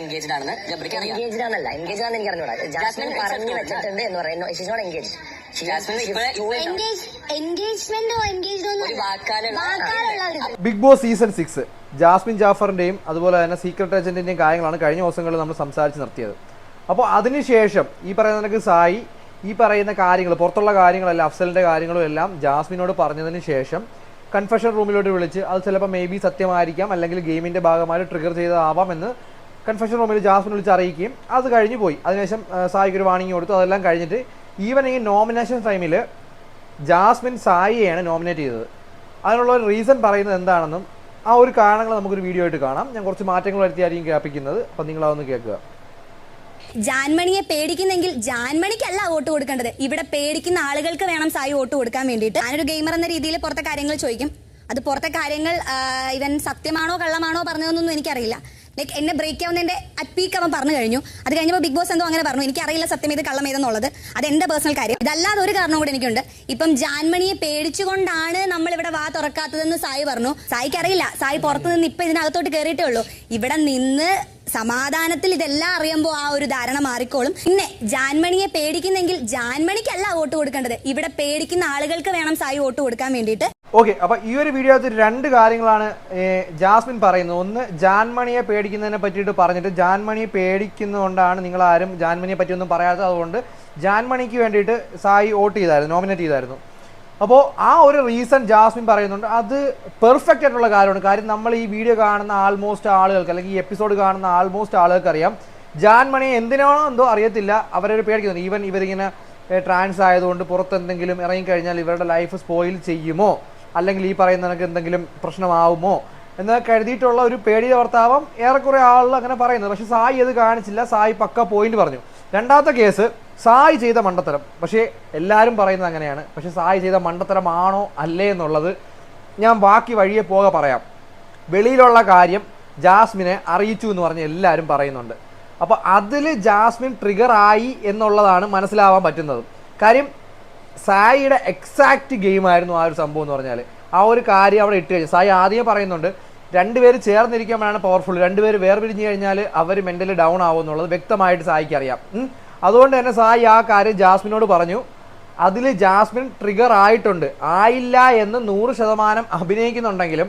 Engaged ആണെന്ന് ജബ്രിക്ക് അറിയാം. Engaged ആണല്ല എൻഗേജ് ആണെന്ന് എനിക്ക് അറിഞ്ഞൂടാ. ജാസ്മിൻ പറഞ്ഞു വെച്ചിട്ടുണ്ട് എന്ന് പറയുന്നു. ഷീസ് നോട്ട് എൻഗേജ് ജാസ്മിൻ ഇപ്പോഴേ എൻഗേജ്മെന്റോ എൻഗേജ്ഡോ ഒരു വാക്കാലുള്ള big boss season six Jasmine ജാഫറിന്റെയും അതുപോലെ തന്നെ സീക്രട്ട് ഏജന്റിന്റെയും കാര്യങ്ങളാണ് കഴിഞ്ഞ ദിവസങ്ങളിൽ നമ്മൾ സംസാരിച്ച് നിർത്തിയത്. അപ്പോൾ അതിനുശേഷം ഈ പറയുന്ന നിനക്ക് സായി ഈ പറയുന്ന കാര്യങ്ങൾ പുറത്തുള്ള കാര്യങ്ങളെല്ലാം അഫ്സലിന്റെ കാര്യങ്ങളും എല്ലാം ജാസ്മിനോട് പറഞ്ഞതിന് ശേഷം കൺഫഷൻ റൂമിലോട്ട് വിളിച്ച് അത് ചിലപ്പോൾ മേ ബി സത്യമായിരിക്കാം അല്ലെങ്കിൽ ഗെയിമിന്റെ ഭാഗമായി ട്രിഗർ ചെയ്തതാവാം എന്ന് കൺഫെഷൻ റൂമിൽ ജാസ്മിൻ വിളിച്ച് അറിയിക്കുകയും അത് കഴിഞ്ഞ് പോയി. അതിനുശേഷം സായിക്ക് ഒരു വാണിംഗ് കൊടുത്തു. അതെല്ലാം കഴിഞ്ഞിട്ട് ഈവൻ ഈ നോമിനേഷൻ ടൈമിൽ ജാസ്മിൻ സായിയെയാണ് നോമിനേറ്റ് ചെയ്തത്. അതിനുള്ള ഒരു റീസൺ പറയുന്നത് എന്താണെന്നും ആ ഒരു കാരണങ്ങൾ നമുക്കൊരു വീഡിയോ ആയിട്ട് കാണാം. ഞാൻ കുറച്ച് മാറ്റങ്ങൾ വരുത്തിയായിരിക്കും കേൾപ്പിക്കുന്നത്. അപ്പം നിങ്ങൾ അതൊന്ന് കേൾക്കുക. ജാൻമണിയെ പേടിക്കുന്നെങ്കിൽ ജാൻമണിക്കല്ല വോട്ട് കൊടുക്കേണ്ടത്. ഇവിടെ പേടിക്കുന്ന ആളുകൾക്ക് വേണം സായി വോട്ട് കൊടുക്കാൻ വേണ്ടിയിട്ട്. ഞാനൊരു ഗെയിമർ എന്ന രീതിയിൽ പുറത്തെ കാര്യങ്ങൾ ചോദിക്കും. അത് പുറത്തെ കാര്യങ്ങൾ ഇവൻ സത്യമാണോ കള്ളമാണോ പറഞ്ഞതെന്നൊന്നും എനിക്കറിയില്ല. ലൈക്ക് എന്നെ ബ്രേക്ക് ആവുന്നതിന്റെ അറ്റ് പീക്ക് അവൻ പറഞ്ഞു കഴിഞ്ഞു. അത് കഴിഞ്ഞപ്പോൾ ബിഗ് ബോസ് എന്തോ അങ്ങനെ പറഞ്ഞു. എനിക്കറിയില്ല സത്യം ഇത് കള്ളം ഏതെന്നുള്ളത്. അത് എന്റെ പേഴ്സണൽ കാര്യം. ഇതല്ലാതെ ഒരു കാരണം കൂടെ എനിക്കുണ്ട്. ഇപ്പം ജാൻമണിയെ പേടിച്ചുകൊണ്ടാണ് നമ്മൾ ഇവിടെ വാ തുറക്കാത്തതെന്ന് സായി പറഞ്ഞു. സായിക്ക് അറിയില്ല സായി പുറത്ത് നിന്ന് ഇപ്പം ഇതിനകത്തോട്ട് കയറിയിട്ടേ ഉള്ളൂ. ഇവിടെ നിന്ന് സമാധാനത്തിൽ ഇതെല്ലാം അറിയുമ്പോൾ ആ ഒരു ധാരണ മാറിക്കോളും. പിന്നെ ജാൻമണിയെ പേടിക്കുന്നെങ്കിൽ ജാൻമണിക്കല്ല വോട്ട് കൊടുക്കേണ്ടത്. ഇവിടെ പേടിക്കുന്ന ആളുകൾക്ക് വേണം സായി വോട്ട് കൊടുക്കാൻ വേണ്ടിയിട്ട്. ഓക്കെ അപ്പൊ ഈ ഒരു വീഡിയോത്തിൽ രണ്ട് കാര്യങ്ങളാണ് ജാസ്മിൻ പറയുന്നത്. ഒന്ന് ജാൻമണിയെ പേടിക്കുന്നതിനെ പറ്റിയിട്ട് പറഞ്ഞിട്ട് ജാൻമണിയെ പേടിക്കുന്നതുകൊണ്ടാണ് നിങ്ങൾ ആരും ജാൻമണിയെ പറ്റിയൊന്നും പറയാത്തത്. അതുകൊണ്ട് ജാൻമണിക്ക് വേണ്ടിയിട്ട് സായി വോട്ട് ചെയ്തായിരുന്നു നോമിനേറ്റ് ചെയ്തായിരുന്നു. അപ്പോൾ ആ ഒരു റീസൺ ജാസ്മിൻ പറയുന്നുണ്ട്. അത് പെർഫെക്റ്റ് ആയിട്ടുള്ള കാര്യമാണ്. കാര്യം നമ്മൾ ഈ വീഡിയോ കാണുന്ന ആൾമോസ്റ്റ് ആളുകൾക്ക് അല്ലെങ്കിൽ ഈ എപ്പിസോഡ് കാണുന്ന ആൾമോസ്റ്റ് ആളുകൾക്ക് അറിയാം ജാൻമണിയെ എന്തിനാണോ എന്തോ അറിയത്തില്ല അവരൊരു പേടിക്കുന്നുണ്ട്. ഈവൻ ഇവരിങ്ങനെ ട്രാൻസ് ആയതുകൊണ്ട് പുറത്തെന്തെങ്കിലും ഇറങ്ങിക്കഴിഞ്ഞാൽ ഇവരുടെ ലൈഫ് സ്പോയിൽ ചെയ്യുമോ? അല്ലെങ്കിൽ ഈ പറയുന്ന നിനക്ക് എന്തെങ്കിലും പ്രശ്നമാവുമോ എന്ന് കരുതിയിട്ടുള്ള ഒരു പേടിയുടെ വർത്താവം ഏറെക്കുറെ ആളുകൾ അങ്ങനെ പറയുന്നത്. പക്ഷേ സായി അത് കാണിച്ചില്ല. സായി പക്ക പോയിന്റ് പറഞ്ഞു. രണ്ടാമത്തെ കേസ് സായി ചെയ്ത മണ്ടത്തരം. പക്ഷേ എല്ലാവരും പറയുന്നത് അങ്ങനെയാണ്. പക്ഷേ സായി ചെയ്ത മണ്ടത്തരമാണോ അല്ലേ എന്നുള്ളത് ഞാൻ ബാക്കി വഴിയെ പോകെ പറയാം. വെളിയിലുള്ള കാര്യം ജാസ്മിനെ അറിയിച്ചു എന്ന് പറഞ്ഞ് എല്ലാവരും പറയുന്നുണ്ട്. അപ്പോൾ അതിൽ ജാസ്മിൻ ട്രിഗർ ആയി എന്നുള്ളതാണ് മനസ്സിലാവാൻ പറ്റുന്നത്. കാര്യം സായിയുടെ എക്സാക്റ്റ് ഗെയിമായിരുന്നു ആ ഒരു സംഭവം എന്ന് പറഞ്ഞാൽ ആ ഒരു കാര്യം അവിടെ ഇട്ട് കഴിഞ്ഞു. സായി ആദ്യം പറയുന്നുണ്ട് രണ്ടുപേര് ചേർന്നിരിക്കുമ്പോഴാണ് പവർഫുൾ രണ്ടുപേര് വേർപിരിഞ്ഞു കഴിഞ്ഞാൽ അവർ മെന്റലി ഡൗൺ ആവും എന്നുള്ളത് വ്യക്തമായിട്ട് സായിക്ക് അറിയാം. അതുകൊണ്ട് തന്നെ സായി ആ കാര്യം ജാസ്മിനോട് പറഞ്ഞു. അതിൽ ജാസ്മിൻ ട്രിഗർ ആയിട്ടുണ്ട്. ആയില്ല എന്ന് നൂറ് ശതമാനം അഭിനയിക്കുന്നുണ്ടെങ്കിലും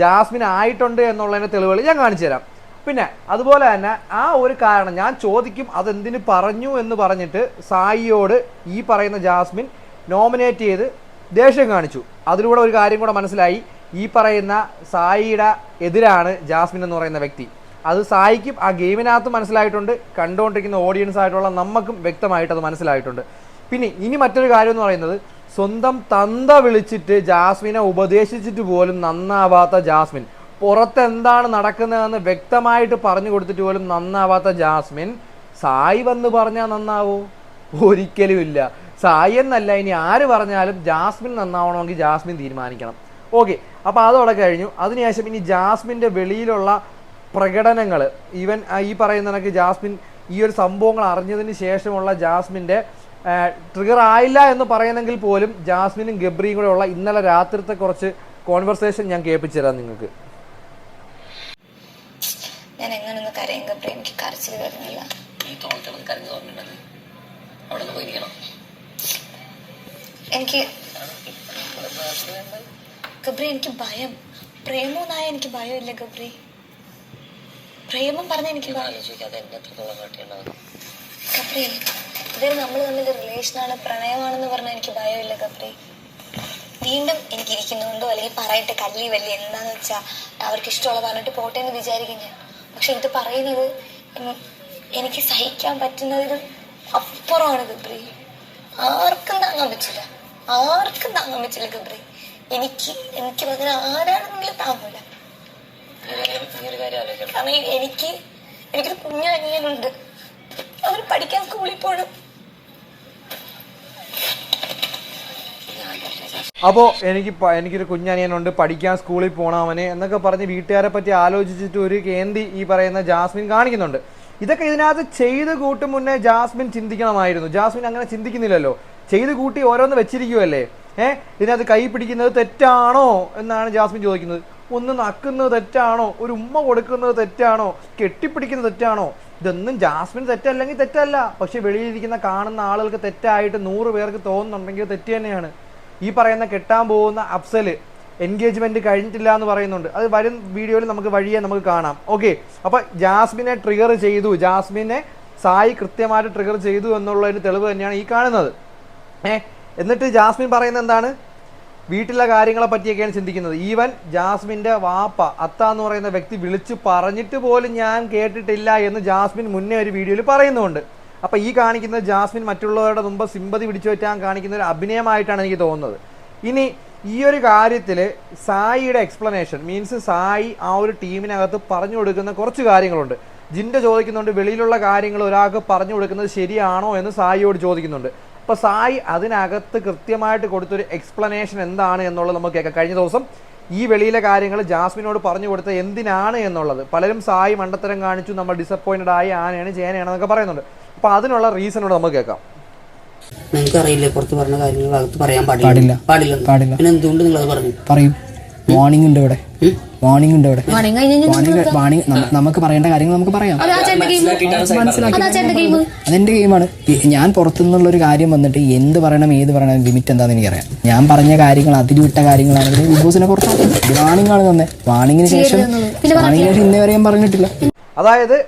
ജാസ്മിൻ ആയിട്ടുണ്ട് എന്നുള്ളതിന്റെ തെളിവുകൾ ഞാൻ കാണിച്ചു തരാം. പിന്നെ അതുപോലെ തന്നെ ആ ഒരു കാരണം ഞാൻ ചോദിക്കും അതെന്തിനു പറഞ്ഞു എന്ന് പറഞ്ഞിട്ട് സായിയോട് ഈ പറയുന്ന ജാസ്മിൻ നോമിനേറ്റ് ചെയ്ത് ദേഷ്യം കാണിച്ചു. അതിലൂടെ ഒരു കാര്യം കൂടെ മനസ്സിലായി. ഈ പറയുന്ന സായിയുടെ എതിരാണ് ജാസ്മിൻ എന്ന് പറയുന്ന വ്യക്തി. അത് സായിക്കും ആ ഗെയിമിനകത്ത് മനസ്സിലായിട്ടുണ്ട്. കണ്ടുകൊണ്ടിരിക്കുന്ന ഓഡിയൻസ് ആയിട്ടുള്ള നമുക്കും വ്യക്തമായിട്ട് അത് മനസ്സിലായിട്ടുണ്ട്. പിന്നെ ഇനി മറ്റൊരു കാര്യം എന്ന് പറയുന്നത് സ്വന്തം തന്ത വിളിച്ചിട്ട് ജാസ്മിനെ ഉപദേശിച്ചിട്ട് പോലും നന്നാവാത്ത ജാസ്മിൻ. പുറത്ത് എന്താണ് നടക്കുന്നതെന്ന് വ്യക്തമായിട്ട് പറഞ്ഞു കൊടുത്തിട്ട് പോലും നന്നാവാത്ത ജാസ്മിൻ സായി വന്ന് പറഞ്ഞാൽ നന്നാവോ? ഒരിക്കലും ഇല്ല. സായി എന്നല്ല ഇനി ആര് പറഞ്ഞാലും ജാസ്മിൻ നന്നാവണമെങ്കിൽ ജാസ്മിൻ തീരുമാനിക്കണം. ഓക്കെ അപ്പോൾ അതോടെ കഴിഞ്ഞു. അതിനുശേഷം ഇനി ജാസ്മിന്റെ വെളിയിലുള്ള പ്രകടനങ്ങൾ ഈവൻ ഈ പറയുന്ന കണക്ക് ജാസ്മിൻ ഈ ഒരു സംഭവങ്ങൾ അറിഞ്ഞതിന് ശേഷമുള്ള ജാസ്മിന്റെ ട്രിഗർ ആയില്ല എന്ന് പറയുന്നെങ്കിൽ പോലും ജാസ്മിനും ഗബ്രിയും ഉള്ള ഇന്നലെ രാത്രിത്തെ കുറച്ച് കോൺവെർസേഷൻ ഞാൻ കേൾപ്പിച്ചു തരാം നിങ്ങൾക്ക്. ഞാൻ എങ്ങനൊന്ന് കരയും കപ്പ എനിക്ക് കരച്ചിൽ വരുന്നില്ല കരഞ്ഞു അവിടെ എനിക്ക് ഗബ്രി എനിക്ക് ഭയം. പ്രേമോന്നായ എനിക്ക് ഭയമില്ല ഗബ്രി. പ്രേമം പറഞ്ഞ എനിക്ക് ഗബ്രി ഇതൊരു നമ്മൾ തമ്മിൽ റിലേഷനാണ് പ്രണയമാണെന്ന് പറഞ്ഞാൽ എനിക്ക് ഭയമില്ല ഗബ്രി. വീണ്ടും എനിക്ക് ഇരിക്കുന്നുണ്ടോ അല്ലെങ്കിൽ പറയട്ടെ കല്ലി വല്ലി എന്താന്ന് വെച്ചാ അവർക്ക് ഇഷ്ടമുള്ള പറഞ്ഞിട്ട് പോട്ടെ എന്ന് വിചാരിക്കും ഞാൻ. പക്ഷെ ഇത് പറയുന്നത് എനിക്ക് സഹിക്കാൻ പറ്റുന്നതിന് അപ്പുറമാണ് ഗബ്രി. ആർക്കും താങ്ങാൻ പറ്റില്ല. ആർക്കും താങ്ങാൻ പറ്റില്ല ഗബ്രി. എനിക്ക് എനിക്ക് പകരം ആരാണെന്നെങ്കിലും താങ്ങൂല. കാരണം എനിക്ക് എനിക്കൊരു കുഞ്ഞു അനിയനുണ്ട് അവർ പഠിക്കാൻ സ്കൂളിൽ പോകണം അപ്പോൾ എനിക്ക് എനിക്കൊരു കുഞ്ഞനിയനുണ്ട് പഠിക്കാൻ സ്കൂളിൽ പോണവന് എന്നൊക്കെ പറഞ്ഞ് വീട്ടുകാരെ പറ്റി ആലോചിച്ചിട്ട് ഒരു കേന്തി ഈ പറയുന്ന ജാസ്മിൻ കാണിക്കുന്നുണ്ട്. ഇതൊക്കെ ഇതിനകത്ത് ചെയ്ത് കൂട്ടും മുന്നേ ജാസ്മിൻ ചിന്തിക്കണമായിരുന്നു. ജാസ്മിൻ അങ്ങനെ ചിന്തിക്കുന്നില്ലല്ലോ. ചെയ്ത് കൂട്ടി ഓരോന്ന് വെച്ചിരിക്കുമല്ലേ ഏഹ് ഇതിനകത്ത് കൈ പിടിക്കുന്നത് തെറ്റാണോ എന്നാണ് ജാസ്മിൻ ചോദിക്കുന്നത്. ഒന്ന് നക്കുന്നത് തെറ്റാണോ? ഒരു ഉമ്മ കൊടുക്കുന്നത് തെറ്റാണോ? കെട്ടിപ്പിടിക്കുന്നത് തെറ്റാണോ? ഇതൊന്നും ജാസ്മിൻ തെറ്റല്ലെങ്കിൽ തെറ്റല്ല. പക്ഷെ വെളിയിലിരിക്കുന്ന കാണുന്ന ആളുകൾക്ക് തെറ്റായിട്ട് നൂറ് പേർക്ക് തോന്നുന്നുണ്ടെങ്കിൽ തെറ്റ് തന്നെയാണ്. ഈ പറയുന്ന കെട്ടാൻ പോകുന്ന അഫ്സൽ എൻഗേജ്മെന്റ് കഴിഞ്ഞിട്ടില്ല എന്ന് പറയുന്നുണ്ട്. അത് വരും വീഡിയോയിൽ നമുക്ക് വഴിയെ നമുക്ക് കാണാം. ഓക്കെ അപ്പൊ ജാസ്മിനെ ട്രിഗർ ചെയ്തു. ജാസ്മിനെ സായി കൃത്യമായിട്ട് ട്രിഗർ ചെയ്തു എന്നുള്ളതിന് തെളിവ് തന്നെയാണ് ഈ കാണുന്നത്. ഏ എന്നിട്ട് ജാസ്മിൻ പറയുന്നത് എന്താണ്? വീട്ടിലെ കാര്യങ്ങളെ പറ്റിയൊക്കെയാണ് ചിന്തിക്കുന്നത്. ഈവൻ ജാസ്മിന്റെ വാപ്പ അത്ത എന്ന് പറയുന്ന വ്യക്തി വിളിച്ച് പറഞ്ഞിട്ട് പോലും ഞാൻ കേട്ടിട്ടില്ല എന്ന് ജാസ്മിൻ മുന്നേ ഒരു വീഡിയോയിൽ പറയുന്നുണ്ട്. അപ്പൊ ഈ കാണിക്കുന്ന ജാസ്മിൻ മറ്റുള്ളവരുടെ മുമ്പ് സിമ്പതി പിടിച്ചു പറ്റാൻ കാണിക്കുന്ന ഒരു അഭിനയമായിട്ടാണ് എനിക്ക് തോന്നുന്നത്. ഇനി ഈ ഒരു കാര്യത്തിൽ സായിയുടെ എക്സ്പ്ലനേഷൻ മീൻസ് സായി ആ ഒരു ടീമിനകത്ത് പറഞ്ഞു കൊടുക്കുന്ന കുറച്ച് കാര്യങ്ങളുണ്ട്. ജിന്റെ ചോദിക്കുന്നുണ്ട് വെളിയിലുള്ള കാര്യങ്ങൾ ഒരാൾക്ക് പറഞ്ഞു കൊടുക്കുന്നത് ശരിയാണോ എന്ന് സായിയോട് ചോദിക്കുന്നുണ്ട്. അപ്പോൾ സായി അതിനകത്ത് കൃത്യമായിട്ട് കൊടുത്തൊരു എക്സ്പ്ലനേഷൻ എന്താണ് എന്നുള്ളത് നമുക്ക് കേൾക്കാം. കഴിഞ്ഞ ദിവസം ഈ വെളിയിലെ കാര്യങ്ങൾ ജാസ്മിനോട് പറഞ്ഞു കൊടുത്ത എന്തിനാണ് എന്നുള്ളത്. പലരും സായി മണ്ടത്തരം കാണിച്ചു നമ്മൾ ഡിസപ്പോയിന്റഡ് ആയി ആനയാണ് ചേനയാണ് എന്നൊക്കെ പറയുന്നുണ്ട്. അപ്പോൾ അതിനുള്ള റീസണോട് നമുക്ക് കേൾക്കാം. നിങ്ങൾക്ക് അറിയില്ലേ പുറത്ത് പറഞ്ഞ കാര്യങ്ങൾ അകത്ത് പറയാൻ പാടില്ല. പാടില്ല. പാടില്ല. പിന്നെ എന്തുകൊണ്ട് നിങ്ങൾ അത് പറഞ്ഞു? പറയും. വാണിംഗ് ഉണ്ട് ഇവിടെ. വാണിംഗ് ഉണ്ട് ഇവിടെ. വാണിംഗ് നമുക്ക് പറയേണ്ട കാര്യങ്ങൾ നമുക്ക് പറയാം. മനസ്സിലാക്കി. അതെന്റെ ഗെയിമാണ് ഞാൻ പുറത്തുനിന്നുള്ള ഒരു കാര്യം വന്നിട്ട് എന്ത് പറയണം ഏത് പറയണം ലിമിറ്റ് എന്താണെന്ന് എനിക്കറിയാം. ഞാൻ പറഞ്ഞ കാര്യങ്ങൾ അതിരുവിട്ട കാര്യങ്ങളാണെങ്കിൽ ബിഗ് ബോസിനെ പുറത്താക്കും ഇത് ആണ് തന്നെ. വാണിങ്ങിന് ശേഷം വാർണിംഗിന് ശേഷം ഇന്നേ വരെയും പറഞ്ഞിട്ടില്ല. അതായത്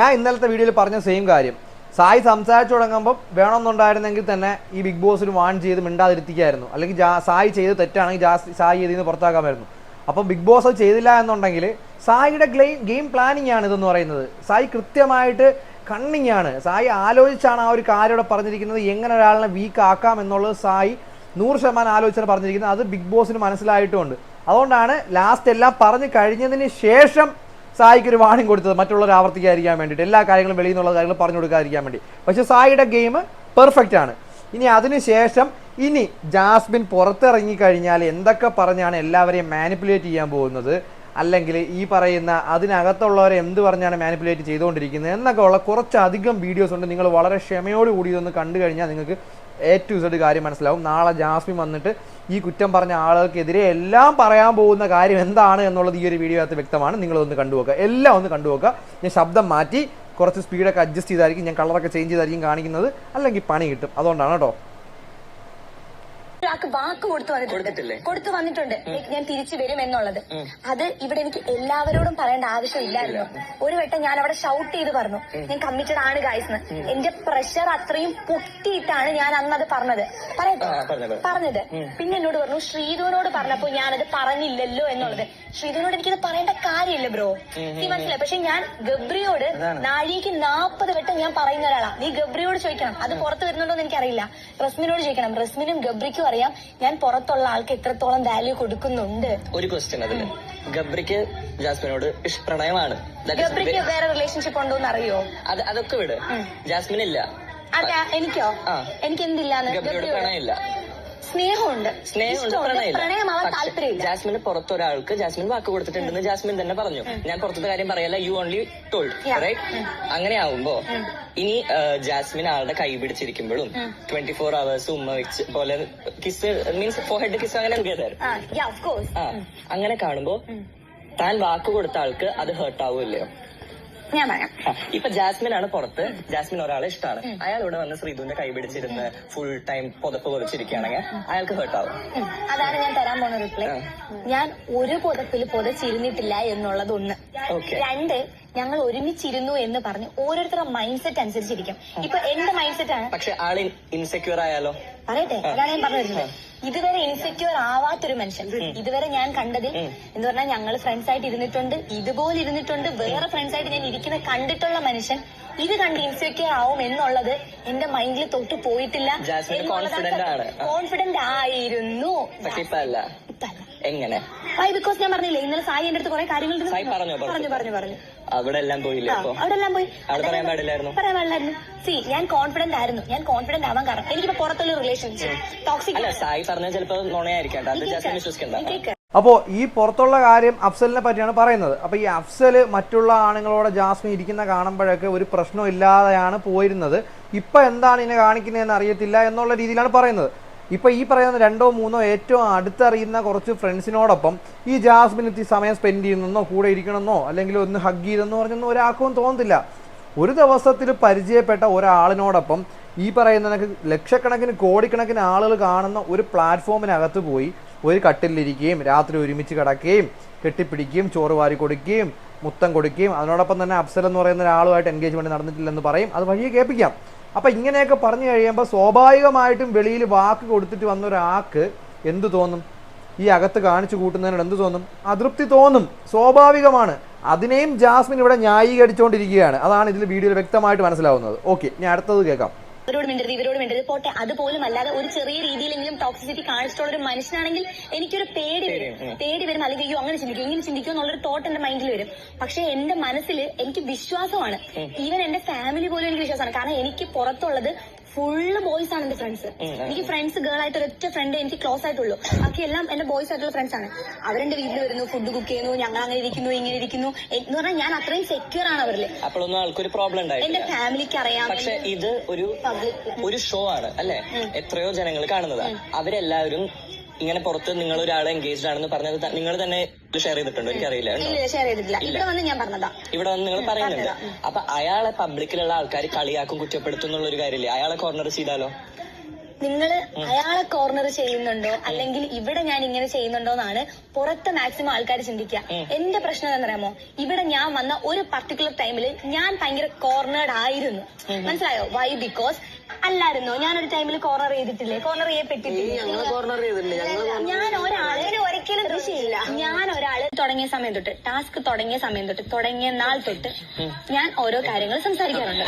ഞാൻ ഇന്നലത്തെ വീഡിയോയിൽ പറഞ്ഞ സെയിം കാര്യം. സായി സംസാരിച്ചു തുടങ്ങുമ്പോൾ വേണമെന്നുണ്ടായിരുന്നെങ്കിൽ തന്നെ ഈ ബിഗ് ബോസിന് വാൺ ചെയ്ത് മിണ്ടാതിരുത്തിക്കായിരുന്നു. അല്ലെങ്കിൽ സായി ചെയ്ത് തെറ്റാണെങ്കിൽ സായി ഇതിൽ പുറത്താക്കാമായിരുന്നു. അപ്പം ബിഗ് ബോസ് അത് ചെയ്തില്ല എന്നുണ്ടെങ്കിൽ സായിയുടെ ഗെയിം ഗെയിം പ്ലാനിങ് ആണ് ഇതെന്ന് പറയുന്നത്. സായി കൃത്യമായിട്ട് കണ്ണിങ് ആണ് സായി ആലോചിച്ചാണ് ആ ഒരു കാര്യം ഇവിടെ പറഞ്ഞിരിക്കുന്നത്. എങ്ങനെ ഒരാളിനെ വീക്ക് ആക്കാം എന്നുള്ളത് സായി നൂറ് ശതമാനം ആലോചിച്ചാണ് പറഞ്ഞിരിക്കുന്നത്. അത് ബിഗ് ബോസിന് മനസ്സിലായിട്ടുമുണ്ട്. അതുകൊണ്ടാണ് ലാസ്റ്റ് എല്ലാം പറഞ്ഞു കഴിഞ്ഞതിന് ശേഷം സായിക്ക് ഒരു വാണിംഗ് കൊടുത്തത് മറ്റുള്ളവർ ആവർത്തിക്കാതിരിക്കാൻ വേണ്ടിയിട്ട്. എല്ലാ കാര്യങ്ങളും വെളിയിൽ നിന്നുള്ള കാര്യങ്ങൾ പറഞ്ഞു കൊടുക്കാതിരിക്കാൻ വേണ്ടി. പക്ഷെ സായിയുടെ ഗെയിം പെർഫെക്റ്റ് ആണ്. ഇനി അതിനുശേഷം ഇനി ജാസ്മിൻ പുറത്തിറങ്ങി കഴിഞ്ഞാൽ എന്തൊക്കെ പറഞ്ഞാണ് എല്ലാവരെയും മാനിപ്പുലേറ്റ് ചെയ്യാൻ പോകുന്നത്? അല്ലെങ്കിൽ ഈ പറയുന്ന അതിനകത്തുള്ളവരെ എന്ത് പറഞ്ഞാണ് മാനിപ്പുലേറ്റ് ചെയ്തുകൊണ്ടിരിക്കുന്നത്? എന്നൊക്കെ ഉള്ള കുറച്ചധികം വീഡിയോസ് ഉണ്ട്. നിങ്ങൾ വളരെ ക്ഷമയോടുകൂടി ഇതൊന്ന് കണ്ടു കഴിഞ്ഞാൽ നിങ്ങൾക്ക് എ ടു സെഡ് കാര്യം മനസ്സിലാവും. നാളെ ജാസ്മിൻ വന്നിട്ട് ഈ കുറ്റം പറഞ്ഞ ആളുകൾക്കെതിരെ എല്ലാം പറയാൻ പോകുന്ന കാര്യം എന്താണ് എന്നുള്ളത് ഈ ഒരു വീഡിയോ അകത്ത് വ്യക്തമാണ്. നിങ്ങളൊന്ന് കണ്ടുവെക്കുക എല്ലാം ഒന്ന് കണ്ടുവെക്കുക ഞാൻ ശബ്ദം മാറ്റി കുറച്ച് സ്പീഡൊക്കെ അഡ്ജസ്റ്റ് ചെയ്തായിരിക്കും. ഞാൻ കളറൊക്കെ ചേഞ്ച് ചെയ്തായിരിക്കും കാണിക്കുന്നത്. അല്ലെങ്കിൽ പണി കിട്ടും. അതുകൊണ്ടാണ് കേട്ടോ. ഒരാൾക്ക് വാക്ക് കൊടുത്തു വന്നിട്ടുണ്ട്. കൊടുത്തു വന്നിട്ടുണ്ട്. ഞാൻ തിരിച്ചു വരും എന്നുള്ളത്. അത് ഇവിടെ എനിക്ക് എല്ലാവരോടും പറയേണ്ട ആവശ്യമില്ലായിരുന്നു. ഒരു വട്ടം ഞാൻ അവിടെ ഷൗട്ട് ചെയ്ത് പറഞ്ഞു. ഞാൻ കമ്മിറ്റഡ് ആണ് ഗായ്സ് എന്റെ പ്രഷർ അത്രയും പൊട്ടിയിട്ടാണ് ഞാൻ അന്ന് അത് പറഞ്ഞത്. പറയട്ടെ? പറഞ്ഞത്. പിന്നെ എന്നോട് പറഞ്ഞു ശ്രീധുവിനോട് പറഞ്ഞപ്പോ ഞാനത് പറഞ്ഞില്ലല്ലോ എന്നുള്ളത്. ശ്രീധുവിനോട് എനിക്കത് പറയേണ്ട കാര്യമില്ല ബ്രോ നീ മനസ്സിലായി. പക്ഷെ ഞാൻ ഗബ്രിയോട് നാഴിക്ക് നാപ്പത് വട്ടം ഞാൻ പറയുന്ന ഒരാളാ. നീ ഗബ്രിയോട് ചോദിക്കണം. അത് പുറത്ത് വരുന്നുണ്ടോ എന്ന് എനിക്കറിയില്ല. റസ്മിനോട് ചോദിക്കണം. റസ്മിനും ഗബ്രിക്കും അറിയാം. ഞാൻ പുറത്തുള്ള ആൾക്ക് എത്രത്തോളം വാല്യൂ കൊടുക്കുന്നുണ്ട്. ഒരു ക്വസ്റ്റ്യൻ അതിൽ. ഗബ്രിക്ക് ജാസ്മിനോട് ഇഷ് പ്രണയമാണ് That is ഗബ്രിക്ക് വേറെ റിലേഷൻഷിപ്പ് ഉണ്ടോ എന്ന് അറിയോ അത് അതൊക്കെ വിട്. ജാസ്മിൻ ഇല്ല അതെ എനിക്കോ? ആ. എനിക്ക് എന്തില്ലാന്ന് ഗബ്രിയോട് പ്രണയമില്ല. സ്നേഹമുണ്ട്. സ്നേഹമുണ്ട്. പ്രണയം പക്ഷേ താല്പര്യമില്ല. ജാസ്മിന് പുറത്തൊരാൾക്ക് ജാസ്മിൻ വാക്ക് കൊടുത്തിട്ടുണ്ടെന്ന് ജാസ്മിൻ തന്നെ പറഞ്ഞു. ഞാൻ പുറത്തത്തെ കാര്യം പറയല്ല. യു ഓൺലി ടോൾഡ് റൈറ്റ് അങ്ങനെ ആവുമ്പോ ഇനി ജാസ്മിൻ ആളുടെ കൈ പിടിച്ചിരിക്കുമ്പോഴും ട്വന്റി ഫോർ അവേഴ്സ് ഉമ്മ വെച്ച് പോലെ kiss means forehead kiss അങ്ങനെ അങ്ങനെ കാണുമ്പോ താൻ വാക്ക് കൊടുത്ത ആൾക്ക് അത് ഹേർട്ട് ആവുമല്ലയോ ഞാൻ പറയാം. ഇപ്പൊ ജാസ്മിൻ ആണ് പുറത്ത്. ജാസ്മിൻ ഒരാളെ ഇഷ്ടമാണ്. അയാൾ ഇവിടെ വന്ന് ശ്രീധുവിന്റെ കൈ പിടിച്ചിരുന്ന് ഫുൾ ടൈം പുതപ്പ് പൊതിച്ചിരിക്കുകയാണെങ്കിൽ അയാൾക്ക് ഹേർട്ട് ആവും. ഉം. അതാണ് ഞാൻ തരാൻ പോകുന്ന റിപ്ലൈ ഞാൻ ഒരു പുതപ്പിൽ പുതച്ചിരുന്നിട്ടില്ല എന്നുള്ളത് ഒന്ന് രണ്ട് ഞങ്ങൾ ഒരുമിച്ചിരുന്നു എന്ന് പറഞ്ഞ് ഓരോരുത്തരുടെ മൈൻഡ് സെറ്റ് അനുസരിച്ചിരിക്കും. ഇപ്പൊ എന്റെ മൈൻഡ് സെറ്റ് ആണ്. പക്ഷെ ആൾ ഇൻസെക്യൂർ ആയാലോ? പറയട്ടെ അതാണ് ഞാൻ പറഞ്ഞു വരുന്നത്. ഇതുവരെ ഇൻസെക്യൂർ ആവാത്തൊരു മനുഷ്യൻ ഇതുവരെ ഞാൻ കണ്ടതിൽ എന്ന് പറഞ്ഞാൽ ഞങ്ങൾ ഫ്രണ്ട്സ് ആയിട്ട് ഇരുന്നിട്ടുണ്ട് ഇതുപോലെ ഇരുന്നിട്ടുണ്ട് വേറെ ഫ്രണ്ട്സ് ആയിട്ട് ഞാൻ ഇരിക്കുന്ന കണ്ടിട്ടുള്ള മനുഷ്യൻ. ഇത് കണ്ട് ഇൻസെക്യൂർ ആവും എന്നുള്ളത് എന്റെ മൈൻഡിൽ തൊട്ട് പോയിട്ടില്ല. കോൺഫിഡന്റ് ആയിരുന്നു. എങ്ങനെ? ബിക്കോസ് ഞാൻ പറഞ്ഞില്ലേ ഇന്നലെ സായി എന്റെ അടുത്ത് കുറെ കാര്യങ്ങൾ. പറഞ്ഞു പറഞ്ഞു പറഞ്ഞു. അവിടെ എല്ലാം പോയില്ലേ അവിടെ എല്ലാം പോയി. അവിടെ പറയാൻ പാടില്ലായിരുന്നു? പറയാൻ പാടില്ലായിരുന്നു. സി ഞാൻ കോൺഫിഡന്റ് ആയിരുന്നു. ഞാൻ കോൺഫിഡന്റ് ആവാൻ കാരണം എനിക്ക് പുറത്തുള്ള റിലേഷൻഷിപ്പ് ടോക്സിക് അല്ല സായി പറഞ്ഞ ചിലപ്പോ നുണയായിരിക്കാം. അത് വിശ്വസിക്കണ്ട. അപ്പോൾ ഈ പുറത്തുള്ള കാര്യം അഫ്സലിനെ പറ്റിയാണ് പറയുന്നത്. അപ്പോൾ ഈ അഫ്സൽ മറ്റുള്ള ആണുങ്ങളോട് ജാസ്മിൻ ഇരിക്കുന്ന കാണുമ്പോഴൊക്കെ ഒരു പ്രശ്നം ഇല്ലാതെയാണ് പോയിരുന്നത്. ഇപ്പം എന്താണ് ഇതിനെ കാണിക്കുന്നതെന്ന് അറിയത്തില്ല എന്നുള്ള രീതിയിലാണ് പറയുന്നത്. ഇപ്പൊ ഈ പറയുന്ന രണ്ടോ മൂന്നോ ഏറ്റവും അടുത്തറിയുന്ന കുറച്ച് ഫ്രണ്ട്സിനോടൊപ്പം ഈ ജാസ്മിൻ എത്തി സമയം സ്പെൻഡ് ചെയ്യുന്നെന്നോ കൂടെ ഇരിക്കണമെന്നോ അല്ലെങ്കിൽ ഒന്ന് ഹഗ് ചെയ്തെന്നോ പറഞ്ഞൊന്നും ഒരാൾക്കും തോന്നത്തില്ല. ഒരു ദിവസത്തിൽ പരിചയപ്പെട്ട ഒരാളിനോടൊപ്പം ഈ പറയുന്ന കണക്ക് ലക്ഷക്കണക്കിന് കോടിക്കണക്കിന് ആളുകൾ കാണുന്ന ഒരു പ്ലാറ്റ്ഫോമിനകത്ത് പോയി ഒരു കട്ടിലിരിക്കുകയും രാത്രി ഒരുമിച്ച് കിടക്കുകയും കെട്ടിപ്പിടിക്കുകയും ചോറ് വാരി കൊടുക്കുകയും മുത്തം കൊടുക്കുകയും അതിനോടൊപ്പം തന്നെ അഫ്സൽ എന്ന് പറയുന്ന ഒരാളുമായിട്ട് എൻഗേജ്മെന്റ് നടന്നിട്ടില്ലെന്ന് പറയും. അത് വഴിയെ കേൾപ്പിക്കാം. അപ്പൊ ഇങ്ങനെയൊക്കെ പറഞ്ഞു കഴിയുമ്പോൾ സ്വാഭാവികമായിട്ടും വെളിയിൽ വാക്ക് കൊടുത്തിട്ട് വന്ന ഒരാൾക്ക് എന്ത് തോന്നും? ഈ അകത്ത് കാണിച്ചു കൂട്ടുന്നതിനോട് എന്ത് തോന്നും? അതൃപ്തി തോന്നും. സ്വാഭാവികമാണ്. അതിനെയും ജാസ്മിൻ ഇവിടെ ന്യായീകരിച്ചുകൊണ്ടിരിക്കുകയാണ് അതാണ് ഇതിൽ വീഡിയോയിൽ വ്യക്തമായിട്ട് മനസ്സിലാവുന്നത്. ഓക്കെ ഞാൻ അടുത്തത് കേൾക്കാം. ഇവരോട് മിണ്ടരുത് ഇവരോട് മിണ്ടരുത്. പോട്ടെ അതുപോലും അല്ലാതെ ഒരു ചെറിയ രീതിയിലെങ്കിലും ടോക്സിസിറ്റി കാണിച്ചിട്ടുള്ള ഒരു മനുഷ്യനാണെങ്കിൽ എനിക്കൊരു പേടി വരും. പേടി വരും അല്ലെങ്കിൽ അയ്യോ അങ്ങനെ ചിന്തിക്കും ഇങ്ങനെ ചിന്തിക്കും എന്നുള്ളൊരു തോട്ട് എന്റെ മൈൻഡിൽ വരും. പക്ഷെ എന്റെ മനസ്സിൽ എനിക്ക് വിശ്വാസമാണ്. ഈവൻ എന്റെ ഫാമിലി പോലും എനിക്ക് വിശ്വാസമാണ്. കാരണം എനിക്ക് പുറത്തുള്ളത് ഫുള്ള് ബോയ്സ് ആണ് എന്റെ ഫ്രണ്ട്സ് എനിക്ക് ഫ്രണ്ട്സ് ഗേൾ ആയിട്ട് ഒരൊറ്റ ഫ്രണ്ട് എനിക്ക് ക്ലോസ് ആയിട്ടുള്ളൂ. ബാക്കി എല്ലാം എന്റെ ബോയ്സ് ആയിട്ടുള്ള ഫ്രണ്ട്സ് ആണ്. അവരെന്റെ വീട്ടിൽ വരുന്നു ഫുഡ് കുക്ക് ചെയ്യുന്നു ഞങ്ങൾ അങ്ങനെ ഇരിക്കുന്നു ഇങ്ങനെ ഇരിക്കുന്നു. എന്ന് പറഞ്ഞാൽ ഞാൻ അത്രയും സെക്യൂർ ആണ് അവരിൽ അപ്പോഴൊന്നും ആൾക്കൊരു പ്രോബ്ലം എന്റെ ഫാമിലിക്ക് അറിയാം. പക്ഷെ ഇത് ഒരു ഒരു ഷോ ആണ് അല്ലെ? എത്രയോ ജനങ്ങൾ കാണുന്നതാണ് അവരെല്ലാവരും ഇങ്ങനെ പുറത്ത് നിങ്ങൾ ഒരാളെ എൻഗേജ്ഡ് ആണെന്ന് പറഞ്ഞത് നിങ്ങൾ തന്നെ ഷെയർ ചെയ്തിട്ടുണ്ടോ? എനിക്കറിയില്ല ഷെയർ ചെയ്തിട്ടില്ല. ഇവിടെ വന്ന് ഞാൻ പറഞ്ഞതാ. ഇവിടെ വന്ന് നിങ്ങൾ പറയുന്നുണ്ട്. അപ്പൊ അയാളെ പബ്ലിക്കിലുള്ള ആൾക്കാർ കളിയാക്കും കുറ്റപ്പെടുത്തും എന്നുള്ള ഒരു കാര്യമില്ലേ? അയാളെ കോർണർ ചെയ്താലോ? നിങ്ങൾ അയാളെ കോർണർ ചെയ്യുന്നുണ്ടോ? അല്ലെങ്കിൽ ഇവിടെ ഞാൻ ഇങ്ങനെ ചെയ്യുന്നുണ്ടോ എന്നാണ് പുറത്ത് മാക്സിമം ആൾക്കാർ ചിന്തിക്കുക. എന്റെ പ്രശ്നം എന്താണെന്നറിയാമോ? ഇവിടെ ഞാൻ വന്ന ഒരു പർട്ടിക്കുലർ ടൈമിൽ ഞാൻ ഭയങ്കര കോർണേഡ് ആയിരുന്നു. മനസ്സിലായോ? വൈ ബിക്കോസ് അല്ലായിരുന്നോ? ഞാനൊരു ടൈമിൽ കോർണർ ചെയ്തിട്ടില്ലേ? കോർണർ ചെയ്യപ്പെട്ടിട്ടില്ലേ? ഞാൻ ഒരാളെ ഒരിക്കലും കൃഷിയില്ല ഞാൻ ഒരാൾ തുടങ്ങിയ സമയം തൊട്ട് ടാസ്ക് തുടങ്ങിയ സമയം തൊട്ട് തുടങ്ങിയ നാൾ തൊട്ട് ഞാൻ ഓരോ കാര്യങ്ങൾ സംസാരിക്കാറുണ്ട്.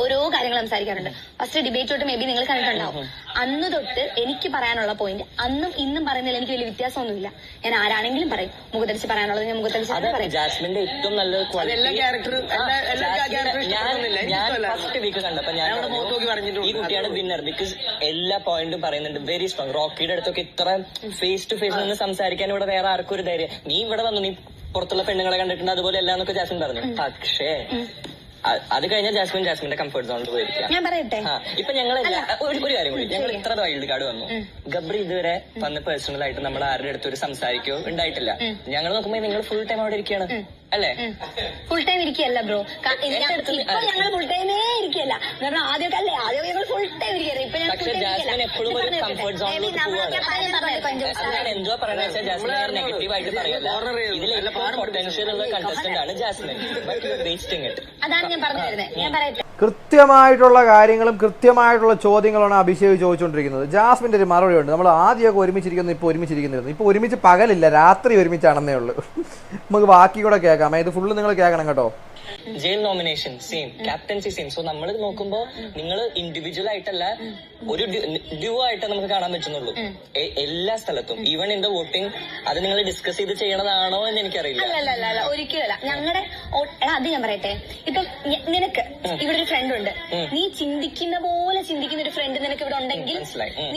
ഓരോ കാര്യങ്ങൾ സംസാരിക്കാറുണ്ട്. ഫസ്റ്റ് ഡിബേറ്റ് തൊട്ട് മേ ബി നിങ്ങൾ കണ്ടിട്ടുണ്ടാവും അന്ന് തൊട്ട് എനിക്ക് പറയാനുള്ള പോയിന്റ് അന്നും ഇന്നും പറയുന്നതിൽ എനിക്ക് വലിയ വ്യത്യാസമൊന്നുമില്ല. ഞാൻ ആരാണെങ്കിലും പറയും. മുഖത്തടിച്ച് പറയാനുള്ളത് ഞാൻ മുഖത്തടിച്ച് പറയും. ജാസ്മിന്റെ ഏറ്റവും നല്ല ഫസ്റ്റ് വീക്ക് കണ്ടപ്പോ ഞാൻ ഈ കുട്ടിയാണ് വിന്നർ ബിക്കോസ് എല്ലാ പോയിന്റും പറയുന്നുണ്ട്. വെരി സ്ട്രോങ് റോക്കിയുടെ അടുത്തൊക്കെ ഇത്ര ഫേസ് ടു ഫേസ് നിന്ന് സംസാരിക്കാൻ ഇവിടെ വേറെ ആർക്കും ഒരു ധൈര്യം നീ ഇവിടെ വന്നു നീ പുറത്തുള്ള പെണ്ണുങ്ങളെ കണ്ടിട്ടുണ്ട് അതുപോലെ എല്ലാം എന്നൊക്കെ ജാസ്മിൻ പറഞ്ഞു. പക്ഷേ അത് കഴിഞ്ഞാൽ ജാസ്മിൻ ജാസ്മിന്റെ കംഫർട്ട് സോണിൽ പോയിരിക്കാം ഞാൻ പറയട്ടെ? ഇപ്പൊ ഞങ്ങൾ ഒരു ഒരു കാര്യം കൂടി. ഞങ്ങൾ ഇത്ര വൈൽഡ് കാർഡ് വന്നു ഗബ്രി ഇതുവരെ വന്ന് പേഴ്സണൽ ആയിട്ട് നമ്മൾ ആരുടെ അടുത്തൊരു സംസാരിക്കോ? ഉണ്ടായിട്ടില്ല. ഞങ്ങൾ നോക്കുമ്പോ നിങ്ങൾ ഫുൾ ടൈം അവിടെ ഇരിക്കുകയാണ്. അല്ലേ? ഫുൾ ടൈം ഇരിക്കുകയല്ല ബ്രോ ഇപ്പൊ ഞങ്ങൾ ഫുൾ ടൈമേ ഇരിക്കല്ല കാരണം ആദ്യമൊക്കെ അല്ലേ ആദ്യം ഞങ്ങൾ ഫുൾ ടൈം ഇരിക്കല്ല ഇപ്പൊ ഞങ്ങൾ അതാണ് ഞാൻ പറഞ്ഞു വരുന്നത്. ഞാൻ പറയട്ടെ. കൃത്യമായിട്ടുള്ള കാര്യങ്ങളും കൃത്യമായിട്ടുള്ള ചോദ്യങ്ങളാണ് അഭിഷേക് ചോദിച്ചുകൊണ്ടിരിക്കുന്നത്. ജാസ്മിന്റെ ഒരു മറുപടി ഉണ്ട് നമ്മൾ ആദ്യമൊക്കെ ഒരുമിച്ചിരിക്കുന്നു ഇപ്പോൾ ഒരുമിച്ചിരിക്കുന്നിരുന്നു ഇപ്പോൾ ഒരുമിച്ച് പകലില്ല രാത്രി ഒരുമിച്ചാണെന്നേ ഉള്ളൂ. നമുക്ക് ബാക്കി കൂടെ കേൾക്കാം. ഇത് ഫുള്ള് നിങ്ങൾ കേൾക്കണം കേട്ടോ. Jail nomination same captaincy same so നമ്മൾ നോക്കുമ്പോൾ നിങ്ങൾ ഇൻഡിവിജ്വൽ ആയിട്ടല്ല ഒരു ഡ്യൂ ആയിട്ട് നമുക്ക് കാണാൻ പറ്റുന്നുള്ളൂ. എല്ലാ സ്ഥലത്തും. ഈവൻ ഇൻ ദ വോട്ടിംഗ് അത് നിങ്ങൾ ഡിസ്കസ് ചെയ്ത് ചെയ്യണതാണോ എന്ന് എനിക്കറിയില്ല. അല്ല ഒരിക്കലല്ല ഞങ്ങളുടെ അത് ഞാൻ പറയട്ടെ. ഇപ്പം നിനക്ക് ഇവിടെ ഒരു ഫ്രണ്ട് ഉണ്ട്. നീ ചിന്തിക്കുന്ന പോലെ ചിന്തിക്കുന്ന ഒരു ഫ്രണ്ട് നിനക്ക് ഇവിടെ ഉണ്ടെങ്കിൽ.